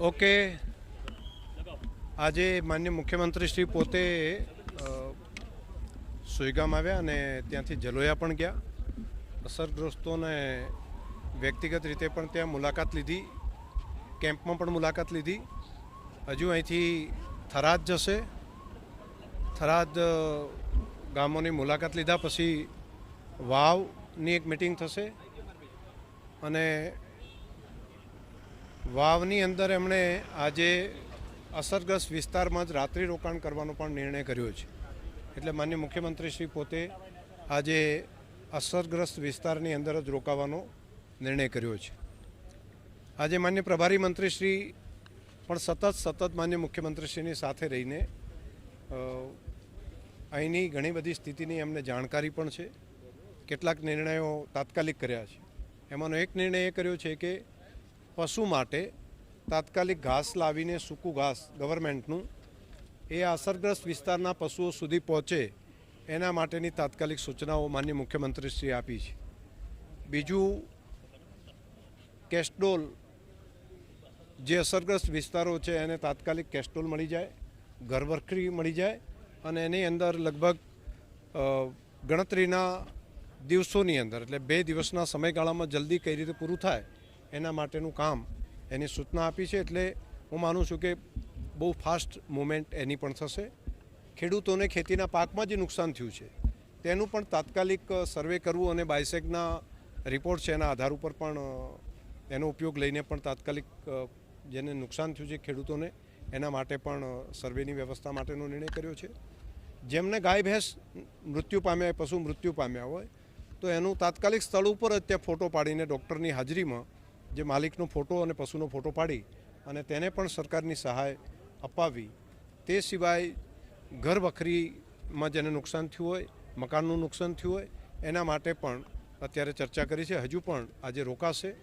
Okay. આજે માન્ય મુખ્યમંત્રી શ્રી પોતે સુઈગામ આવ્યા અને ત્યાંથી જલોયા પણ ગયા. અસરગ્રસ્તોને વ્યક્તિગત રીતે પણ ત્યાં મુલાકાત લીધી. કેમ્પમાં પણ મુલાકાત લીધી. હજુ અહીંથી થરાદ જશે. થરાદ ગામોની મુલાકાત લીધા પછી વાવની એક મિટિંગ થશે. અને વાવની અંદર એમણે આજે અસરગ્રસ્ત વિસ્તારમાં જ રાત્રિ રોકાણ કરવાનો પણ નિર્ણય કર્યો છે. એટલે માન્ય મુખ્યમંત્રી શ્રી પોતે આજે અસરગ્રસ્ત વિસ્તારની અંદર જ રોકાવાનો નિર્ણય કર્યો છે. આજે માન્ય પ્રભારી મંત્રી શ્રી પણ સતત સતત માન્ય મુખ્યમંત્રીશ્રીની સાથે રહીને અહીંની ઘણી બધી સ્થિતિની એમને જાણકારી પણ છે. કેટલાક નિર્ણયો તાત્કાલિક કર્યા છે. એમાંનો એક નિર્ણય એ કર્યો છે કે પશુ માટે તાત્કાલિક ઘાસ લાવીને સૂકું ઘાસ ગવર્મેન્ટનું એ અસરગ્રસ્ત વિસ્તારના પશુઓ સુધી પહોંચે એના માટેની તાત્કાલિક સૂચનાઓ માન્ય મુખ્યમંત્રીશ્રીએ આપી છે. બીજું, કેસ્ટોલ જે અસરગ્રસ્ત વિસ્તારો છે એને તાત્કાલિક કેસ્ટોલ મળી જાય, ઘરવખરી મળી જાય અને એની અંદર લગભગ ગણતરીના દિવસોની અંદર એટલે બે દિવસના સમયગાળામાં જલ્દી કઈ રીતે પૂરું થાય એના માટેનું કામ એની સૂચના આપી છે એટલે હું માનું છું કે બહુ ફાસ્ટ મુવમેન્ટ એની પણ થશે. ખેડૂતોને ખેતીના પાકમાં જે નુકસાન થયું છે, તેનું પણ તાત્કાલિક સર્વે કરવું અને બાયસેકના રિપોર્ટ છે એના આધાર ઉપર પણ એનો ઉપયોગ લઈને પણ તાત્કાલિક જેને નુકસાન થયું છે ખેડૂતોને, એના માટે પણ સર્વેની વ્યવસ્થા માટેનો નિર્ણય કર્યો છે. જેમને ગાય, ભેંસ મૃત્યુ પામ્યા પશુ મૃત્યુ પામ્યા હોય, તો એનું તાત્કાલિક સ્થળ ઉપર જ ત્યાં ફોટો પાડીને ડૉક્ટરની હાજરીમાં જે માલિકનો ફોટો અને પશુનો ફોટો પાડી અને તેને પણ સરકારની સહાય અપાવી. તે સિવાય ઘર વખરીમાં જેને નુકસાન થયું હોય, મકાનનું નુકસાન થયું હોય, એના માટે પણ અત્યારે ચર્ચા કરી છે. હજુ પણ આજે રોકાશે.